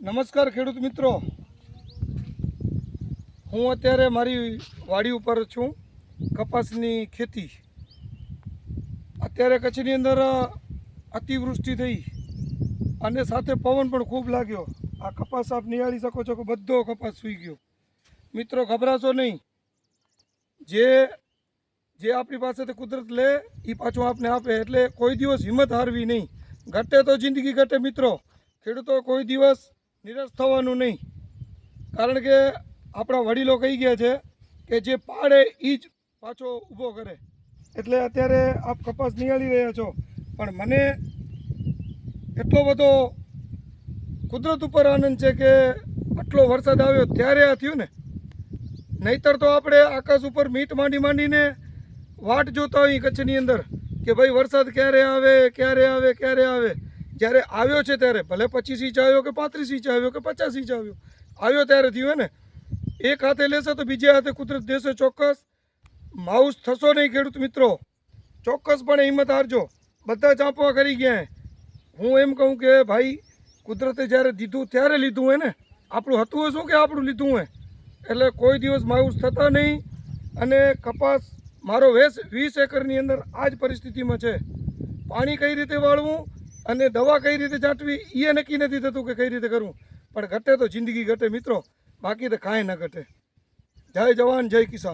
નમસ્કાર ખેડૂત મિત્રો. હું અત્યારે મારી વાડી ઉપર છું, કપાસની ખેતી. અત્યારે કચ્છની અંદર અતિવૃષ્ટિ થઈ અને સાથે પવન પણ ખૂબ લાગ્યો. આ કપાસ આપ નિહાળી શકો છો કે બધો કપાસ સૂઈ ગયો. મિત્રો, ગભરાશો નહીં. જે જે આપણી પાસેથી કુદરત લે એ પાછું આપને આપે. એટલે કોઈ દિવસ હિંમત હારવી નહીં. ઘટે તો જિંદગી ઘટે મિત્રો. ખેડૂતો કોઈ દિવસ નિરાશ થવાનું નહીં. કારણ કે આપણા વડીલો કહી ગયા છે કે જે પાડે એ જ પાછો ઊભો કરે. એટલે અત્યારે આપ કપાસ નિહાળી રહ્યા છો. પણ મને એટલો બધો કુદરત ઉપર આનંદ છે કે આટલો વરસાદ આવ્યો ત્યારે આ થયું ને. નહીતર તો આપણે આકાશ ઉપર મીટ માંડી માંડીને વાટ જોતા હોય કચ્છની અંદર કે ભાઈ વરસાદ ક્યારે આવે ક્યારે આવે ક્યારે આવે. જ્યારે આવ્યો છે ત્યારે ભલે પચીસ ઇંચ આવ્યો કે પાંત્રીસ ઇંચ આવ્યો કે પચાસ ઇંચ આવ્યો આવ્યો ત્યારે થયું ને? એક હાથે લેશે તો બીજા હાથે કુદરત દેશે ચોક્કસ. માઉસ થશો નહીં ખેડૂત મિત્રો. ચોક્કસપણે હિંમત હારજો. બધા ચાંપવા કરી ગયા હું. એમ કહું કે ભાઈ, કુદરતે જ્યારે દીધું ત્યારે લીધું હોય ને? આપણું હતું શું કે આપણું લીધું હોય એટલે કોઈ દિવસ માઉસ થતા નહીં અને કપાસ મારો વેસ વીસ એકરની અંદર આ જ પરિસ્થિતિમાં છે. પાણી કઈ રીતે વાળવું? અને દવા કઈ રીતે છાંટવી એ નક્કી નથી થતું કે કઈ રીતે કરવું. પણ ઘટે તો જિંદગી ઘટે મિત્રો, બાકી તો કાંઈ ન ઘટે. જય જવાન, જય કિસાન.